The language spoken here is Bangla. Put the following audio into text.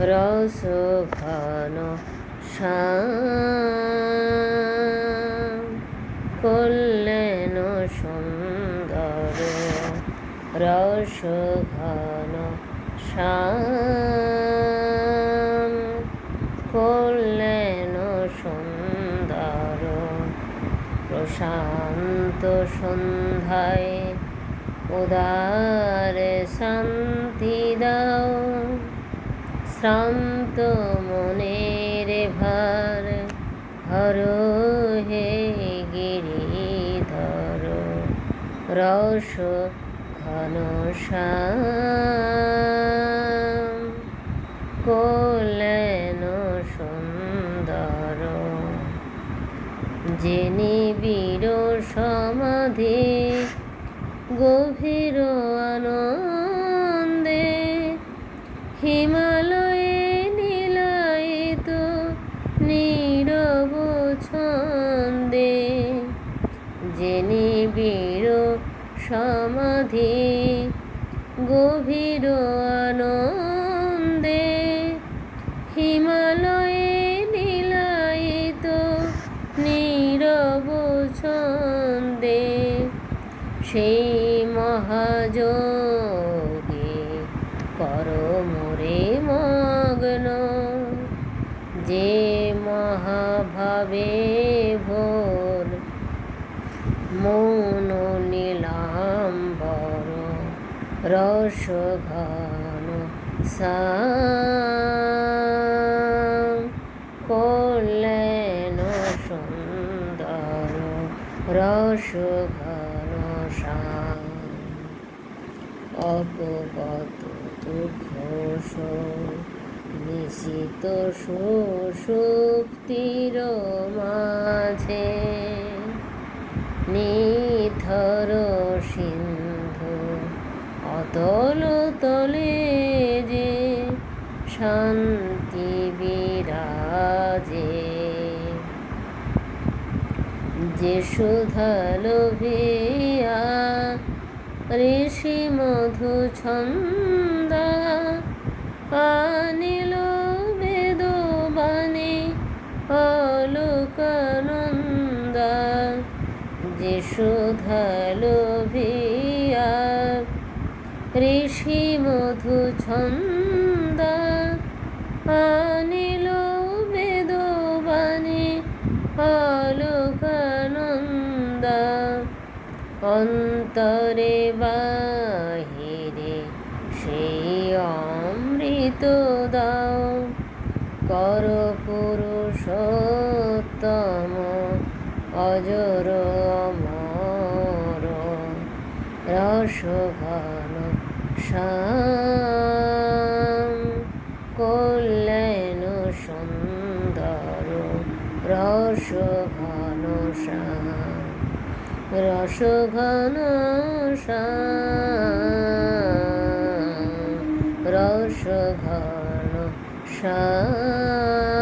রস ঘন কল্যাণ সুন্দর রস ঘন কল্যাণ সুন্দর প্রশান্ত সন্ধ্যায় উদার শান্তি দাও। শ্রান্ত মনের ভার, হর হে গিরিধর, রস ঘন কল্যাণ সুন্দর যে নিবিড় সমাধি, গভীর আনন্দে নিবিড় সমাধি, গভীর আনন্দে হিমালয়ে নীলায়িত নীরব ছন্দে সেই মহাযোগে কর মোরে মগ্ন, যে মহাভাবে ভোর মন নীলাম্বর রস ঘন সাম কল্যাণ সুন্দর রস ঘন শ্যাম অপগত দুঃখ নিশিত সুষুপ্তির মাঝে নিথর সিন্ধু অতল তলে যে শান্তি বিরাজে। যে সুধালো ভিয়া ঋষি মধু ছন্দা আনিল যে ভিয়া ঋষি মধু ছন্দা আনিল বেদবাণী, আলোকানন্দা। অন্তরে বাহিরে সেই অমৃত দাও, কর পুরুষোত্তম। অজর অমর রস ঘন কল্যাণ সুন্দর রস ঘন শ্যাম রস ঘন শ্যাম রস ঘন শ্যাম